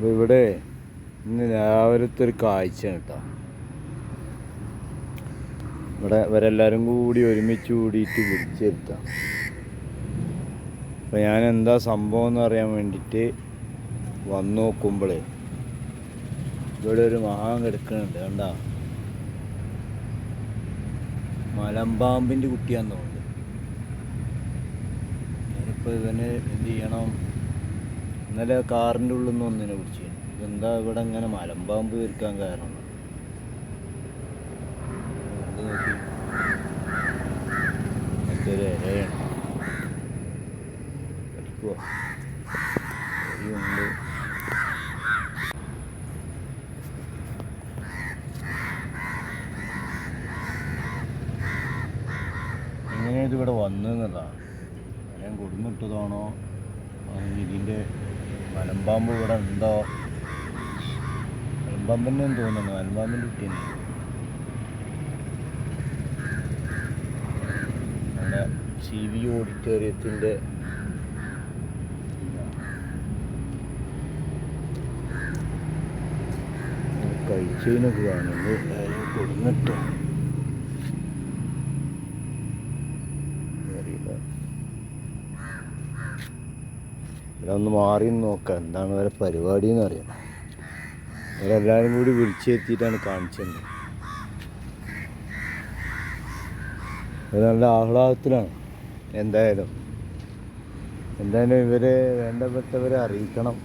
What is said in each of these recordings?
അപ്പോൾ ഇവിടെ ഇന്ന് രാവിലത്തെ ഒരു കാഴ്ച കേട്ടോ. ഇവിടെ ഇവരെല്ലാവരും കൂടി ഒരുമിച്ച് കൂടിയിട്ട് വിളിച്ചെടുത്താം അപ്പോൾ ഞാൻ എന്താ സംഭവം എന്ന് അറിയാൻ വേണ്ടിയിട്ട് വന്നു നോക്കുമ്പോൾ ഇവിടെ ഒരു മഹാൻ കിടക്കുന്നുണ്ട് കണ്ട? മലമ്പാമ്പിന്റെ കുട്ടിയാന്ന് തോന്നുന്നു. ഞാനിപ്പോൾ ഇവന് എന്ത് ചെയ്യണം? ഇന്നലെ കാറിന്റെ ഉള്ളിൽ നിന്ന് ഒന്നിനെ പിടിച്ചു. ഇതെന്താ ഇവിടെ ഇങ്ങനെ മലമ്പാമ്പ് വരിക്കാൻ കാരണം? എന്തൊരു ഇരയാണ്. കടിക്കുവോ ഉണ്ട് എങ്ങനെയാണ് ഇതിവിടെ ഞാൻ കൊടുന്നിട്ടതാണോ ഇതിന്റെ മലമ്പാമ്പ് ഇവിടെ ഉണ്ടോ? മലമ്പാമ്പിനെ തോന്നുന്നു. മലമ്പാമ്പിന്റെ കുട്ടിയാണ് നമ്മുടെ സി വി ഓഡിറ്റോറിയത്തിന്റെ കഴിച്ചതിനൊക്കെ കാണുന്നു. കൊടുന്നിട്ടോ അറിയില്ല ഇവിടെ ഒന്ന് മാറി നോക്കാം. എന്താണ് വരെ പരിപാടി എന്ന് അറിയാം. ഇവരെല്ലാവരും കൂടി വിളിച്ചെത്തിയിട്ടാണ് കാണിച്ചത്. നല്ല ആഹ്ലാദത്തിലാണ്. എന്തായാലും എന്തായാലും ഇവരെ വേണ്ടപ്പെട്ടവരെ അറിയിക്കണം.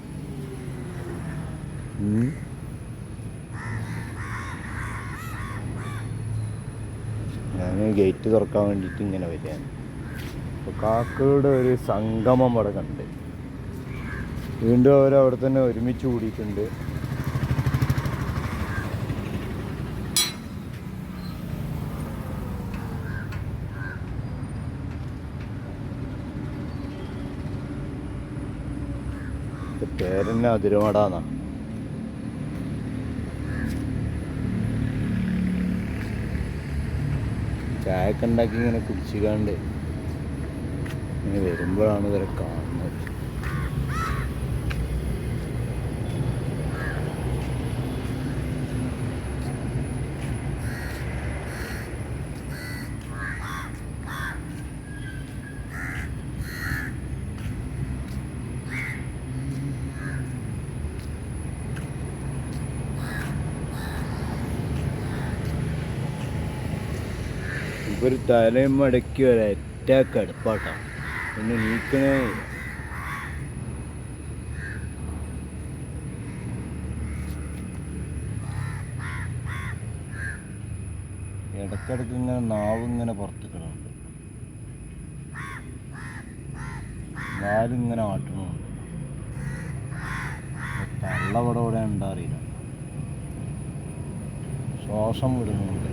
ഞാൻ ഗേറ്റ് തുറക്കാൻ വേണ്ടിയിട്ട് ഇങ്ങനെ വരികയാണ്. കാക്കയുടെ ഒരു സംഗമം അവിടെ കണ്ട് വീണ്ടും അവർ അവിടെ തന്നെ ഒരുമിച്ച് കൂടിയിട്ടുണ്ട്. പേരെന്നെ അതിരുമടാന്നാ? ചായക്കുണ്ടാക്കി ഇങ്ങനെ കുടിച്ചുകാണ്ട് ഇങ്ങനെ വരുമ്പോഴാണ് ഇവരെ കാണുന്നത്. ഒരു തലയും മടക്കി ഒരൊറ്റ കടുപ്പാട്ടാ പിന്നെ നീക്കണേ. ഇടക്കിടക്ക് ഇങ്ങനെ നാവ് ഇങ്ങനെ പുറത്തിക്കണുണ്ട് നാലിങ്ങനെ ആട്ടണുണ്ട് തള്ള ഇവിടെ ഇവിടെ ഉണ്ടാ അറിയില്ല. ശ്വാസം വിടുന്നുണ്ട്.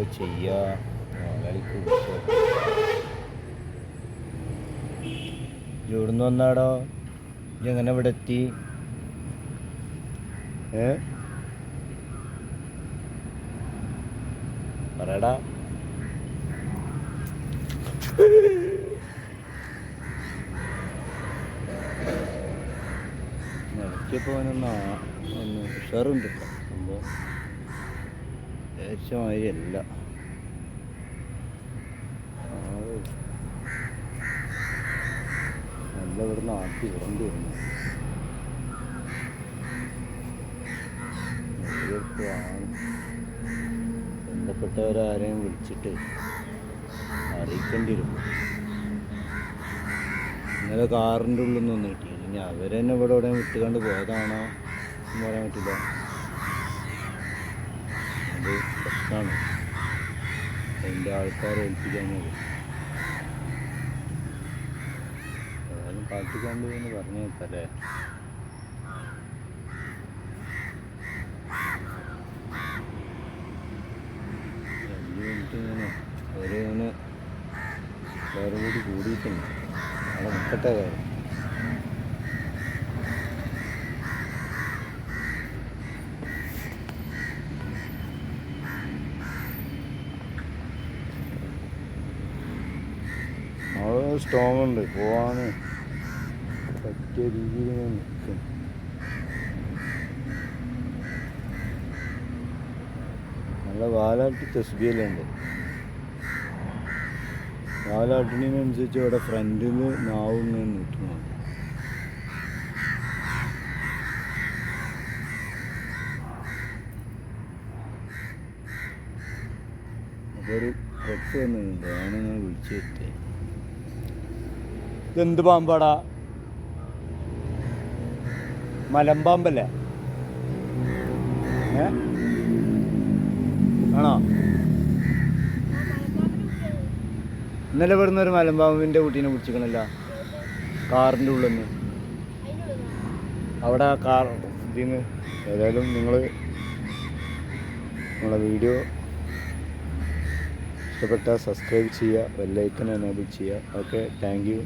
എന്തൊക്കെ ചെയ്യുക ഇവിടുന്ന് വന്നാടോ? ഇജ്ജ് എങ്ങനെ ഇവിടെ എത്തി? ഏ? പറയടാ. പോകാനൊന്നാ ഒന്ന് ഉഷാറുണ്ട് സംഭവം. വിചാരിച്ച നല്ല ഇവിടുന്ന് ആട്ടി വിടേണ്ടി വരുന്നു ആണ് ബന്ധപ്പെട്ടവരാരെയും വിളിച്ചിട്ട് അറിയിക്കേണ്ടി വരും ഇന്നലെ കാറിന്റെ ഉള്ളിൽ നിന്ന് കിട്ടി ഇനി അവരെന്നെ ഇവിടെ എവിടെയും വിട്ടുകൊണ്ട് പോയതാണോ എന്ന് പറയാൻ പറ്റില്ല. പ്രശ്നമാണ് എന്റെ ആൾക്കാരെ ഏൽപ്പിക്കാഞ്ഞത് ഏതായാലും കണ്ടു എന്ന് പറഞ്ഞു അഞ്ച് മിനിറ്റ് വേറെ കൂടി കൂടിയിട്ടുണ്ട്. അവിടെ നിൽക്കട്ടെ കാര്യം. സ്ട്രോങ് ഉണ്ട്. പോവാന് പറ്റിയ രീതിയിൽ ഞാൻ നിൽക്കും. നല്ല വാലാട്ടി തസ്ബിയിലുണ്ട് വാലാട്ടിനനുസരിച്ച് ഇവിടെ ഫ്രണ്ടിൽ നാവും ഇങ്ങനെ നീട്ടുന്നു അതൊരു കൊച്ചു വന്നിട്ടുണ്ട്. ഞാൻ വിളിച്ചു ഇതെന്ത് പാമ്പാടാ? മലമ്പാമ്പല്ലേ? ആണോ? ഇന്നലെ ഇവിടുന്ന് ഒരു മലമ്പാമ്പിന്റെ കുട്ടീനെ കുടിച്ചിക്കണല്ല കാറിന്റെ ഉള്ളിൽ നിന്ന് അവിടെ കാർ ഇതിന്ന് ഏതായാലും നിങ്ങൾ നമ്മളെ വീഡിയോ ഇഷ്ടപ്പെട്ടാൽ സബ്സ്ക്രൈബ് ചെയ്യുക ബെല്ലൈക്കൺ എനേബിൾ ചെയ്യുക. Okay thank you